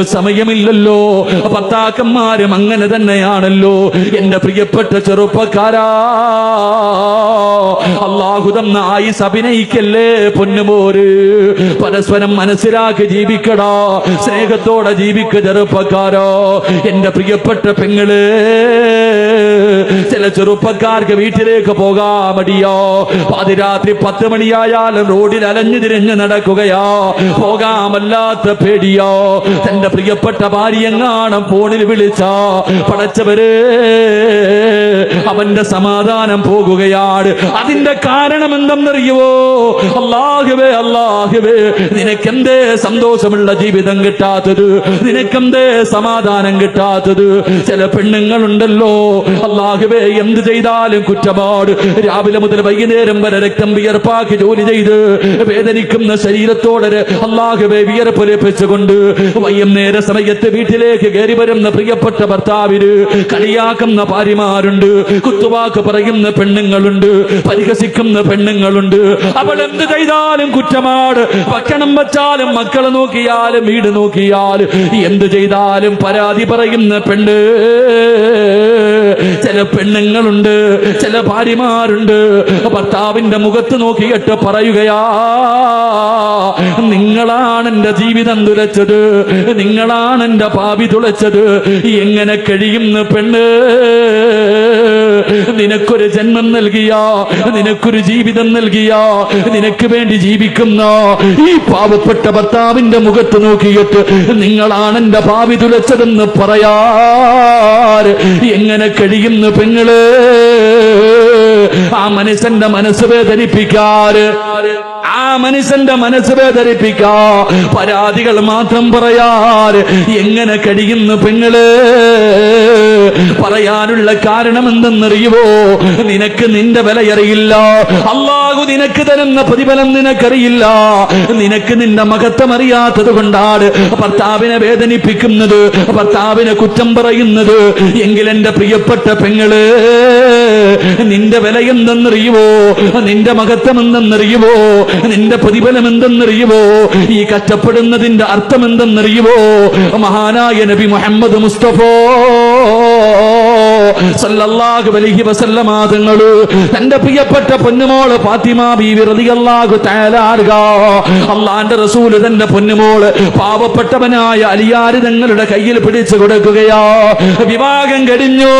നമുക്ക് സമയമില്ലല്ലോ. ഭർത്താക്കന്മാരും അങ്ങനെ തന്നെയാണല്ലോ. എന്റെ പ്രിയപ്പെട്ട ചെറുപ്പക്കാരാ അള്ളാഹുദം ആയുസ് അഭിനയിക്കല്ലേ പൊന്നുമോര്? പരസ്പരം മനസ്സിലാക്കി ജീവിക്കടാ സ്നേഹത്തോടെ ജീവിക്ക ചെറുപ്പക്കാരോ. എന്റെ പ്രിയപ്പെട്ട പെങ്ങൾ ചില ചെറുപ്പക്കാർക്ക് വീട്ടിലേക്ക് പോകാ മടിയോ പാതിരാത്രി പത്ത് മണിയായാലും റോഡിൽ അലഞ്ഞു തിരിഞ്ഞ് നടക്കുകയോ. പോകാമല്ലാത്ത പേടിയോ. തന്റെ പ്രിയപ്പെട്ട ഭാര്യയെങ്ങാണം ഫോണിൽ വിളിച്ച പടച്ചവര് അവന്റെ സമാധാനം പോകുകയാണ്. അതിന്റെ കാരണം എന്തെന്നറിയുവോ? അല്ലാഹുവേ അല്ലാഹുവേ നിനക്കെന്തേ സന്തോഷമുള്ള ജീവിതം കിട്ടാത്തത്? നിനക്കെന്തേ സമാധാനം കിട്ടാത്തത്? ചില പെണ്ണുങ്ങളുണ്ടല്ലോ. അല്ലാഹുവേ എന്ത് ചെയ്താലും കുറ്റപാട്. രാവിലെ മുതൽ വൈകുന്നേരം വരെ രക്തം വിയർപ്പാക്കി ജോലി ചെയ്ത് വേദനിക്കുന്ന ശരീരത്തോടെ അല്ലാഹുവേ വിയർപ്പൊലിപ്പിച്ചുകൊണ്ട് വൈകുന്നേര സമയത്ത് വീട്ടിലേക്ക് കയറി വരുന്ന പ്രിയപ്പെട്ട ഭർത്താവിന് കളിയാക്കുന്ന ഭാര്യമാരുണ്ട്. കുത്തുവാക്ക് പറയുന്ന പെണ്ണുങ്ങളുണ്ട്. പരിഹസിക്കുന്ന പെണ്ണുങ്ങളുണ്ട്. അവൾ എന്ത് ചെയ്താലും കുറ്റമാണ്. ഭക്ഷണം വച്ചാലും മക്കളെ നോക്കിയാലും വീട് നോക്കിയാലും എന്ത് ചെയ്താലും പരാതി പറയുന്ന പെണ്ണ്. ചില പെണ്ണുങ്ങളുണ്ട് ചില ഭാര്യമാരുണ്ട്. ഭർത്താവിന്റെ മുഖത്ത് നോക്കിയിട്ട് പറയുകയാ എന്റെ ജീവിതം തുലച്ചത്. നിങ്ങളാണ് എന്റെ പാപി തുളച്ചത്. എങ്ങനെ കഴിയുന്ന പെണ്ണ്? നിനക്കൊരു ജന്മം നൽകിയ? നിനക്കൊരു ജീവിതം നൽകിയ? നിനക്ക് വേണ്ടി ജീവിക്കുന്ന ഈ പാവപ്പെട്ട ഭർത്താവിന്റെ മുഖത്ത് നോക്കിയിട്ട് നിങ്ങളാണ് എന്റെ ഭാവി തുലച്ചതെന്ന് പറയാ എങ്ങനെ കഴിയുന്നു പെങ്ങൾ? ആ മനുഷ്യന്റെ മനസ്സ് വേദനിപ്പിക്കാറ് മനുഷ്യന്റെ മനസ്സ് വേദനിപ്പിക്കാ. പരാതികൾ മാത്രം പറയാറ് എങ്ങനെ കഴിയുന്നു പെങ്ങൾ? പറയാനുള്ള കാരണം എന്തെന്നറിയുവോ? നിനക്ക് നിന്റെ വിലയറിയില്ല. അള്ളാഹു നിനക്ക് തരുന്ന പ്രതിഫലം നിനക്കറിയില്ല. നിനക്ക് നിന്റെ മഹത്വം അറിയാത്തത് കൊണ്ടാണ് ഭർത്താവിനെ വേദനിപ്പിക്കുന്നത് ഭർത്താവിനെ കുറ്റം പറയുന്നത്. എങ്കിൽ എന്റെ പ്രിയപ്പെട്ട പെങ്ങൾ നിന്റെ വില എന്തെന്നറിയുവോ നിന്റെ മഹത്വം എന്തെന്നറിയുവോ? നിന്റെ പ്രതിഫലം എന്തെന്നറിയുവോ ഈ കഷ്ടപ്പെടുന്നതിന്റെ അർത്ഥം എന്തെന്നറിയുവോ മഹാനായ നബി മുഹമ്മദ് മുസ്തഫ. സല്ലല്ലാഹു അലൈഹി വസല്ലമ തങ്ങൾ തന്റെ പ്രിയപ്പെട്ട പൊന്നുമോൾ ഫാത്തിമ ബീവി റളിയല്ലാഹു തആല അള്ളാന്റെ റസൂൽ തന്റെ പൊന്നുമോൾ പാവപ്പെട്ടവനായ അലിയാര് തങ്ങളുടെ കയ്യിൽ പിടിച്ചു കൊടുക്കുകയാ. വിവാഹം കഴിഞ്ഞു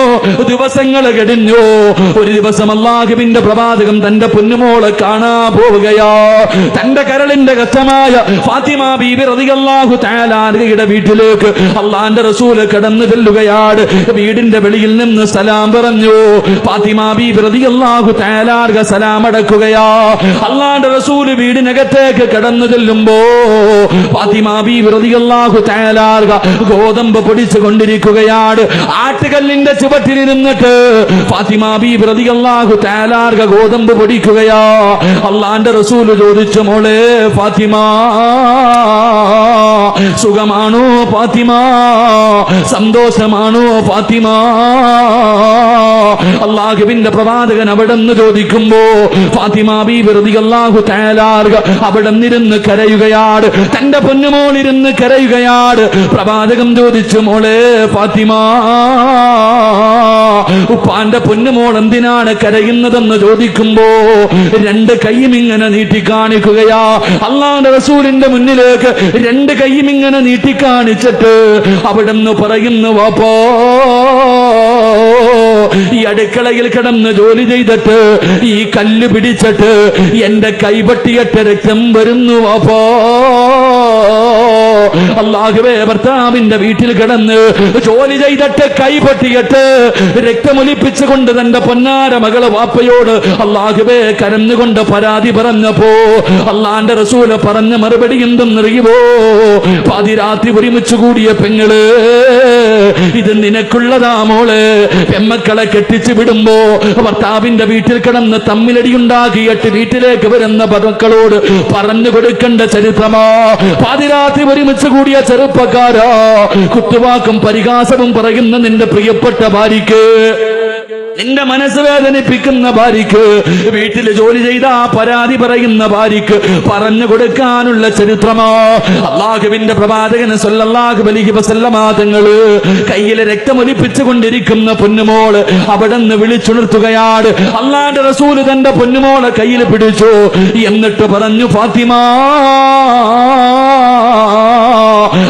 ദിവസങ്ങൾ കഴിഞ്ഞു ഒരു ദിവസം അള്ളാഹുവിന്റെ പ്രവാചകം തന്റെ പൊന്നുമോൾ കാണാ പോവുകയാ. തന്റെ കരളിന്റെ കഷ്ടമായ ഫാത്തിമ ബീബി റളിയല്ലാഹു തആല വീട്ടിലേക്ക് അള്ളാന്റെ റസൂൽ കടന്നു ചെല്ലുകയാണ്. വീടിന്റെ വെളിയിൽ നിന്ന് സലാം പറഞ്ഞു. സലാം അടക്കുകയാ. അള്ളാന്റെ റസൂൽ വീടിനകത്തേക്ക് കടന്നു ചെല്ലുമ്പോ ഗോതമ്പ് പൊടിച്ചു കൊണ്ടിരിക്കുകയാണ്. ആട്ടുകല്ലിന്റെ ചുവട്ടിലിരുന്നിട്ട് ഫാത്തിമ ബീബി റളിയല്ലാഹു തആല ഗോതമ്പ് പൊടിക്കുകയാ. അള്ളാന്റെ റസൂൽ ചോദിച്ചു മോളെ ഫാത്തിമ സുഖമാണോ ഫാത്തിമ? സന്തോഷമാണോ ഫാത്തിമ? അള്ളാഹുവിന്റെ പ്രവാചകൻ അവിടെ നിന്ന് ചോദിക്കുമ്പോ ഫാത്തിമ ബി വെറുതെ അള്ളാഹു തയ്യാലാറുക അവിടെ നിന്നിരുന്ന് കരയുകയാണ് തന്റെ പൊന്നുമോളിരുന്ന് കരയുകയാണ് പ്രവാചകം ചോദിച്ചു മോളെ ഫാത്തിമ ഉപ്പാന്റെ പൊന്നുമോൾ എന്തിനാണ് കരയുന്നതെന്ന് ചോദിക്കുമ്പോ രണ്ട് കൈയും ഇങ്ങനെ നീട്ടി കാണിക്കുകയാ. അള്ളാന്റെ റസൂലിന്റെ മുന്നിലേക്ക് രണ്ട് കൈയും ഇങ്ങനെ നീട്ടി കാണിച്ചിട്ട് നിന്ന് പറയുന്നു വാപ്പോ ഈ അടുക്കളയിൽ കിടന്ന് ജോലി ചെയ്തിട്ട് ഈ കല്ല് പിടിച്ചിട്ട് എന്റെ കൈപട്ടിയിട്ട് രക്തം വരുന്നു വാപ്പോ അള്ളാഹുവേ ഭർത്താവിന്റെ വീട്ടിൽ കിടന്ന് ജോലി ചെയ്തിട്ട് കൈപൊട്ടിയിട്ട് രക്തമൊലിപ്പിച്ചുകൊണ്ട് തന്റെ പൊന്നാര മകൾ വാപ്പയോട് അള്ളാഹുവേ കരന്നുകൊണ്ട് പരാതി പറഞ്ഞപ്പോ അള്ളാന്റെ റസൂല പറഞ്ഞ മറുപടി എന്തെന്നറിയുമോ പാതിരാത്രി ഒരുമിച്ച് കൂടിയ പെങ്ങൾ ഇത് നിനക്കുള്ളതാ മോൾ. പെമ്മക്കളെ കെട്ടിച്ചു വിടുമ്പോ ഭർത്താവിന്റെ വീട്ടിൽ കിടന്ന് തമ്മിലടി ഉണ്ടാക്കിയിട്ട് വീട്ടിലേക്ക് വരുന്ന മക്കളോട് പറഞ്ഞു കൊടുക്കേണ്ട ചരിത്രമാ. പാതിരാത്രി ഒരുമിച്ച് കൂടിയ ചെറുപ്പക്കാരാ കുത്തുവാക്കും പരിഹാസവും പറയുന്ന നിന്റെ പ്രിയപ്പെട്ട ഭാര്യക്ക് നിന്റെ മനസ്സ് വേദനിപ്പിക്കുന്ന ഭാര്യക്ക് വീട്ടിൽ ജോലി ചെയ്ത ആ പരാതി പറയുന്ന ഭാര്യക്ക് പറഞ്ഞു കൊടുക്കാനുള്ള ചരിത്രമോ? അള്ളാഹുവിന്റെ പ്രവാചകൻ അലൈഹി വസല്ലമ തങ്ങൾ കയ്യിലെ രക്തമൊലിപ്പിച്ചു കൊണ്ടിരിക്കുന്ന പൊന്നുമോൾ അവിടെ നിന്ന് വിളിച്ചുണർത്തുകയാണ്. അള്ളാന്റെ റസൂൽ തന്റെ പൊന്നുമോളെ കയ്യിൽ പിടിച്ചു. എന്നിട്ട് പറഞ്ഞു ഫാത്തിമ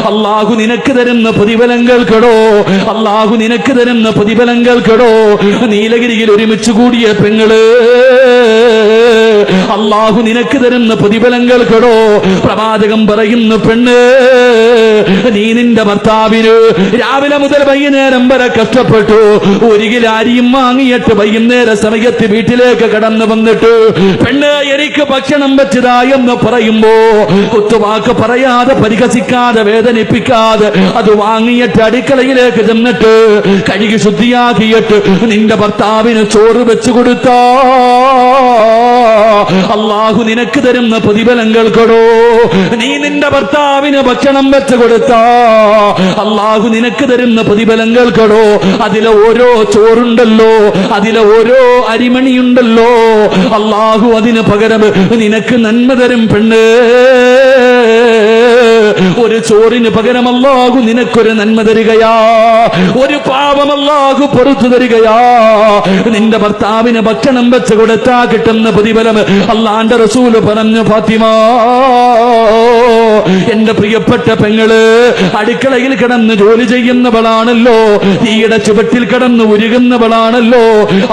അള്ളാഹു നിനക്ക് തരുന്ന പ്രതിഫലങ്ങൾക്കടോ അള്ളാഹു നിനക്ക് തരുന്ന പ്രതിഫലങ്ങൾക്കടോ നീലഗിരിയിൽ ഒരുമിച്ച് കൂടിയ പെങ്ങൾ. അള്ളാഹു നിനക്ക് തരുന്ന പ്രതിഫലങ്ങൾ കേടോ? പ്രവാചകം പറയുന്നു പെണ്ണ് നീ നിന്റെ ഭർത്താവിന് രാവിലെ മുതൽ വൈകുന്നേരം വരെ കഷ്ടപ്പെട്ടു. ഒരു കിലാരിയും വാങ്ങിയിട്ട് വൈകുന്നേര സമയത്ത് വീട്ടിലേക്ക് കടന്നു വന്നിട്ട് പെണ്ണ് എനിക്ക് ഭക്ഷണം വെച്ചതാ എന്ന് പറയുമ്പോ കുത്തുവാക്ക് പറയാതെ പരിഹസിക്കാതെ വേദനിപ്പിക്കാതെ അത് വാങ്ങിയിട്ട് അടുക്കളയിലേക്ക് ചെന്നിട്ട് കഴുകി ശുദ്ധിയാക്കിയിട്ട് നിന്റെ ഭർത്താവിന് ചോറ് വെച്ചു കൊടുത്താ അള്ളാഹു നിനക്ക് തരുന്ന പ്രതിഫലം കേൾക്കടോ. നീ നിന്റെ ഭർത്താവിന് ഭക്ഷണം വെച്ച് കൊടുത്താ. അള്ളാഹു നിനക്ക് തരുന്ന പ്രതിഫലം കേൾക്കടോ. അതിലെ ഓരോ ചോറുണ്ടല്ലോ അതിലെ ഓരോ അരിമണിയുണ്ടല്ലോ. അള്ളാഹു അതിന് പകരം നിനക്ക് നന്മ തരും പെണ്ണ്. ഒരു ചോറിന് പകരം അല്ലാഹു നിനക്കൊരു നന്മ തരികയാ. ഒരു പാപം അല്ലാഹു പുറത്തു തരികയാ. നിന്റെ ഭർത്താവിന് ഭക്ഷണം വെച്ച് കൊടുത്താ കിട്ടുന്ന പ്രതിഫലം അല്ലാണ്ട് റസൂൽ പറഞ്ഞു ഫാത്തിമ എന്റെ പ്രിയപ്പെട്ട പെങ്ങൾ അടുക്കളയിൽ കിടന്ന് ജോലി ചെയ്യുന്നവളാണല്ലോ. തീയുടെ ചുവട്ടിൽ കിടന്ന് ഉരുകുന്നവളാണല്ലോ.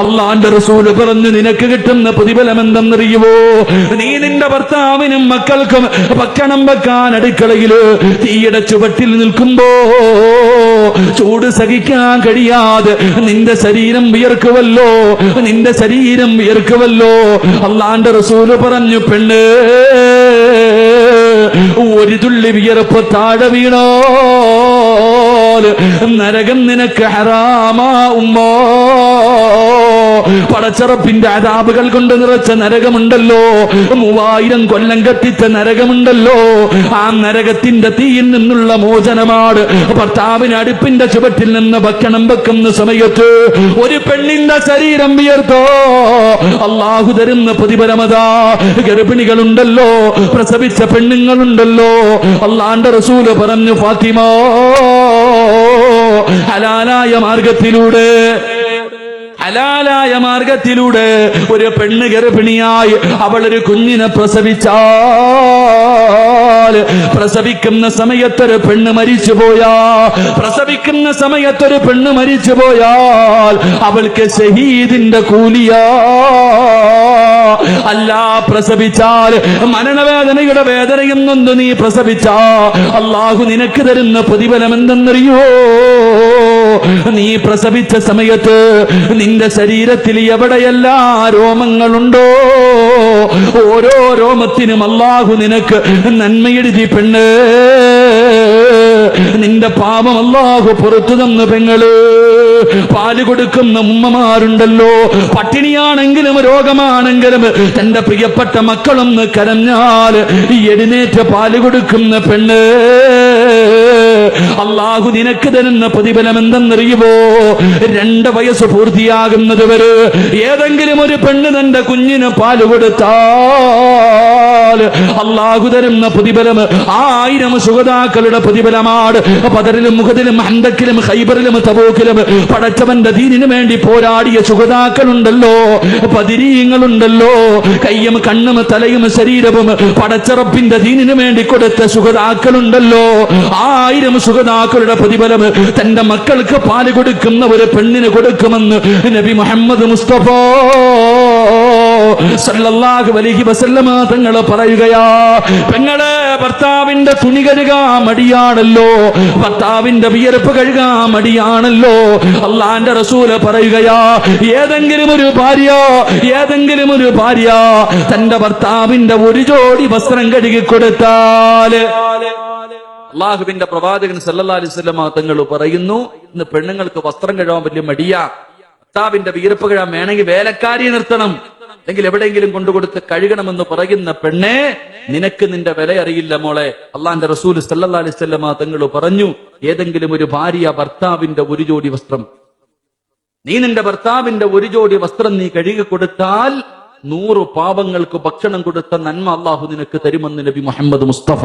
അള്ളാന്റെ റസൂൽ പറഞ്ഞു നിനക്ക് കിട്ടുന്ന പ്രതിഫലം എന്തെന്നറിയുവോ? നീ നിന്റെ ഭർത്താവിനും മക്കൾക്കും ഭക്ഷണം വെക്കാൻ അടുക്കളയിൽ തീയുടെ ചുവട്ടിൽ നിൽക്കുമ്പോ ചൂട് സഹിക്കാൻ കഴിയാതെ നിന്റെ ശരീരം വിയർക്കുവല്ലോ നിന്റെ ശരീരം വിയർക്കുവല്ലോ. അള്ളാന്റെ റസൂൽ പറഞ്ഞു പെണ്ണ് ഒരു തുള്ളി വിയർപ്പ് താഴെ വീണോ നരകം നിനക്ക് ഹറാമാ ഉമ്മോ. പടച്ചറപ്പിന്റെ അതാപുകൾ കൊണ്ട് നിറച്ച നരകമുണ്ടല്ലോ. മൂവായിരം കൊല്ലം കത്തിച്ച നരകമുണ്ടല്ലോ. ആ നരകത്തിന്റെ തീയിൽ നിന്നുള്ള മോചനമാണ്. ഭർത്താവിന് അടുപ്പിന്റെ ചുവട്ടിൽ നിന്ന് ഭക്ഷണം വെക്കുന്ന സമയത്ത് ഒരു പെണ്ണിന്റെ ശരീരം വിയർത്തോ. അള്ളാഹു തരുന്ന പ്രതിഫലമതാ. ഗർഭിണികളുണ്ടല്ലോ പ്രസവിച്ച പെണ്ണുങ്ങളുണ്ടല്ലോ. അള്ളാന്റെ റസൂൽ പറഞ്ഞു ഫാത്തിമോ ഹലാലായ മാർഗത്തിലൂടെ ഹലാലായ മാർഗത്തിലൂടെ ഒരു പെണ്ണ് ഗർഭിണിയായി അവൾ ഒരു കുഞ്ഞിനെ പ്രസവിച്ചാൽ പ്രസവിക്കുന്ന സമയത്തൊരു പെണ്ണ് മരിച്ചു പോയാ പ്രസവിക്കുന്ന സമയത്തൊരു പെണ്ണ് മരിച്ചു പോയാൽ അവൾക്ക് ഷഹീദിന്റെ കൂലിയാ. അല്ല പ്രസവിച്ചാൽ മരണവേദനയുടെ വേദനയെന്നൊന്ന് നീ പ്രസവിച്ചാ അള്ളാഹു നിനക്ക് തരുന്ന പ്രതിഫലം എന്തെന്നറിയോ നീ പ്രസവിച്ച സമയത്ത് നിന്റെ ശരീരത്തിൽ എവിടെയെല്ലാം രോമങ്ങളുണ്ടോ? ഓരോ രോമത്തിനും അള്ളാഹു നിനക്ക് നന്മയെഴുതി പെണ്ണ്. നിന്റെ പാപം അള്ളാഹു പുറത്തു തന്നു പെങ്ങൾ. പാൽ കൊടുക്കുന്ന ഉമ്മമാരുണ്ടല്ലോ. പട്ടിണിയാണെങ്കിലും രോഗമാണെങ്കിലും തന്റെ പ്രിയപ്പെട്ട മക്കളൊന്ന് കരഞ്ഞാൽ എഴുന്നേറ്റ് പാൽ കൊടുക്കുന്ന പെണ്ണ്. അള്ളാഹു നിനക്ക് തരുന്ന പ്രതിഫലം എന്തെന്നറിയുമോ രണ്ട് വയസ്സ് പൂർത്തിയാകുന്നത് വരെ ഏതെങ്കിലും ഒരു പെണ്ണ് തന്റെ കുഞ്ഞിന് പാൽ കൊടുത്താൽ അള്ളാഹു തരുന്ന പ്രതിഫലം ആയിരം സുഗതാക്കളുടെ പ്രതിഫലമാണ്. പതറിലും മുഖത്തിലും ഹന്തക്കിലും ഹൈബറിലും തബൂക്കിലും പടച്ചവന്റെ ദീനിനു വേണ്ടി പോരാടിയ സുഗതാക്കളുണ്ടല്ലോ പതിരീയങ്ങളുണ്ടല്ലോ കയ്യും കണ്ണും തലയും ശരീരവും പടച്ചറപ്പിന്റെ ദീനിനു വേണ്ടി കൊടുത്ത സുഗതാക്കളുണ്ടല്ലോ. ആയിരം സുഗതാക്കളുടെ പ്രതിഫലം തന്റെ മക്കൾക്ക് പാൽ കൊടുക്കുന്ന ഒരു പെണ്ണിന് കൊടുക്കുമെന്ന് നബി മുഹമ്മദ് മുസ്തഫ സല്ലല്ലാഹു അലൈഹി വസല്ലമ തങ്ങൾ പറയുകയാ പെങ്ങളെ ഭർത്താവിന്റെ തുണി കഴുകാൻ മടിയാണല്ലോ ഭർത്താവിന്റെ വിയർപ്പ് കഴുകാൻ മടിയാണല്ലോ. അള്ളാന്റെ റസൂൽ പറയുകയാ ഏതെങ്കിലും ഒരു ഭാര്യ ഏതെങ്കിലും ഒരു ഭാര്യ തന്റെ ഭർത്താവിന്റെ ഒരു ജോഡി വസ്ത്രം കഴുകി കൊടുത്താൽ അള്ളാഹുവിന്റെ പ്രവാചകൻ സല്ലാ അലൈഹി വസല്ലമ തങ്ങൾ പറയുന്നു ഇന്ന് പെണ്ണുങ്ങൾക്ക് വസ്ത്രം കഴുകാൻ വലിയ മടിയ. ഭർത്താവിന്റെ വീരപ്പ് കഴുകാൻ വേണമെങ്കിൽ വേലക്കാരിയെ നിർത്തണം. അല്ലെങ്കിൽ എവിടെയെങ്കിലും കൊണ്ടുകൊടുത്ത് കഴുകണമെന്ന് പറയുന്ന പെണ്ണെ നിനക്ക് നിന്റെ വില അറിയില്ല മോളെ. അള്ളാന്റെ റസൂൽ സല്ലല്ലാ അലൈഹി വസല്ലമ തങ്ങൾ പറഞ്ഞു ഏതെങ്കിലും ഒരു ഭാര്യ ഭർത്താവിന്റെ ഒരു ജോഡി വസ്ത്രം. നീ നിന്റെ ഭർത്താവിന്റെ ഒരു ജോഡി വസ്ത്രം നീ കഴുകി കൊടുത്താൽ നൂറ് പാപങ്ങൾക്ക് ഭക്ഷണം കൊടുത്ത നന്മ അള്ളാഹു നിനക്ക് തരുമെന്ന് നബി മുഹമ്മദ് മുസ്തഫ.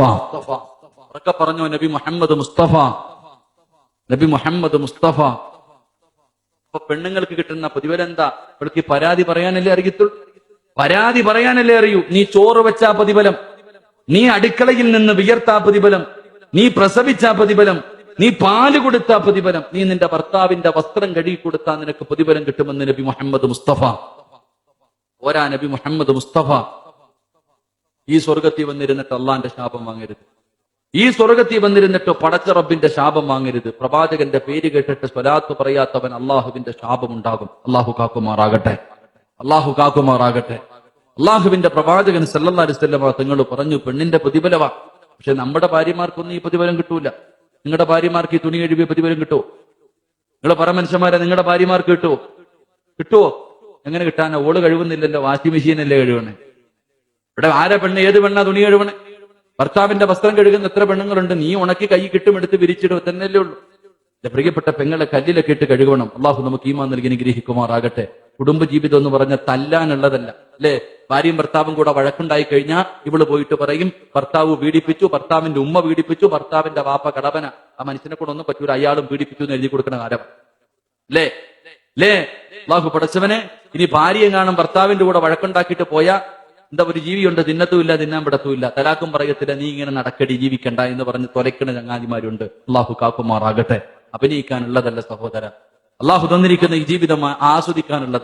ഉറക്കെ പറഞ്ഞു നബി മുഹമ്മദ് മുസ്തഫ? നബി മുഹമ്മദ് മുസ്തഫ. അപ്പൊ പെണ്ണുങ്ങൾക്ക് കിട്ടുന്ന പ്രതിഫലെന്താ? അവൾക്ക് പരാതി പറയാനല്ലേ അറിയത്തുള്ളൂ? പരാതി പറയാനല്ലേ അറിയൂ? നീ ചോറ് വെച്ചാ പ്രതിഫലം. നീ അടുക്കളയിൽ നിന്ന് വിയർത്താ പ്രതിഫലം. നീ പ്രസവിച്ച പ്രതിഫലം. നീ പാൽ കൊടുത്ത പ്രതിഫലം. നീ നിന്റെ ഭർത്താവിന്റെ വസ്ത്രം കഴുകി കൊടുത്താൽ നിനക്ക് പ്രതിഫലം കിട്ടുമെന്ന് നബി മുഹമ്മദ് മുസ്തഫ. ഓരാ നബി മുഹമ്മദ് മുസ്തഫ. ഈ സ്വർഗത്തിൽ വന്നിരുന്നിട്ട് അള്ളാന്റെ ശാപം വാങ്ങരുത്. ഈ സ്വർഗത്തിൽ വന്നിരുന്നിട്ട് പടച്ച റബ്ബിന്റെ ശാപം വാങ്ങരുത്. പ്രവാചകന്റെ പേര് കേട്ടിട്ട് സ്വലാത്ത് പറയാത്തവൻ അള്ളാഹുവിന്റെ ശാപം ഉണ്ടാകും അള്ളാഹു കാക്കുമാറാകട്ടെ. അള്ളാഹു കാക്കുമാറാകട്ടെ. അള്ളാഹുവിന്റെ പ്രവാചകൻ വസല്ലമ തങ്ങൾ പറഞ്ഞു പെണ്ണിന്റെ പ്രതിഫലവാ പക്ഷെ നമ്മുടെ ഭാര്യമാർക്കൊന്നും ഈ പ്രതിഫലം കിട്ടൂല. നിങ്ങളുടെ ഭാര്യമാർക്ക് ഈ തുണി കഴുകിയ പ്രതിഫലം കിട്ടുമോ നിങ്ങളെ പറ മനുഷ്യന്മാരെ നിങ്ങളുടെ ഭാര്യമാർക്ക് കിട്ടുമോ കിട്ടുമോ എങ്ങനെ കിട്ടാനോ? ഓൾ കഴിവുന്നില്ലല്ലോ വാഷിംഗ് മെഷീനല്ലേ കഴിവണേ ഇവിടെ ആരെ പെണ്ണ്? ഏത് പെണ്ണാ തുണി കഴുകണേ? ഭർത്താവിന്റെ വസ്ത്രം കഴുകുന്ന എത്ര പെണ്ണുങ്ങളുണ്ട്? നീ ഉണക്കി കൈ കിട്ടും എടുത്ത് വിരിച്ചിടുക തന്നെയല്ലേ ഉള്ളൂ. എന്റെ പ്രിയപ്പെട്ട പെങ്ങളെ കല്ലിലൊക്കെ ഇട്ട് കഴുകണം. അള്ളാഹു നമുക്ക് ഈമാൻ നൽകി അനുഗ്രഹിക്കുമാറാകട്ടെ. കുടുംബജീവിതം എന്ന് പറഞ്ഞ തല്ലാനുള്ളതല്ല അല്ലേ? ഭാര്യയും ഭർത്താവും കൂടെ വഴക്കുണ്ടായി കഴിഞ്ഞാൽ ഇവൾ പോയിട്ട് പറയും ഭർത്താവ് പീഡിപ്പിച്ചു ഭർത്താവിന്റെ ഉമ്മ പീഡിപ്പിച്ചു ഭർത്താവിന്റെ വാപ്പ കടവന. ആ മനുഷ്യനെ കൂടെ ഒന്നും പറ്റൂല. അയാളും പീഡിപ്പിച്ചു എന്ന് എഴുതി കൊടുക്കുന്ന കാലം. അല്ലേ? ലേ അള്ളാഹു പടച്ചവനെ ഇനി ഭാര്യയെ കാണും ഭർത്താവിന്റെ കൂടെ വഴക്കുണ്ടാക്കിയിട്ട് പോയാ എന്താ ഒരു ജീവിയുണ്ട് തിന്നത്തുമില്ല തിന്നാൻ പിടത്തുമില്ല തലാക്കും പറയത്തില്ല നീ ഇങ്ങനെ നടക്കടി ജീവിക്കണ്ട എന്ന് പറഞ്ഞ് തൊലക്കണ ചങ്ങാതിമാരുണ്ട്. അള്ളാഹു കാക്കുമാറാകട്ടെ. അഭിനയിക്കാനുള്ളതല്ല സഹോദര. അള്ളാഹു തന്നിരിക്കുന്ന ഈ ജീവിതം ആസ്വദിക്കാനുള്ളതാണ്.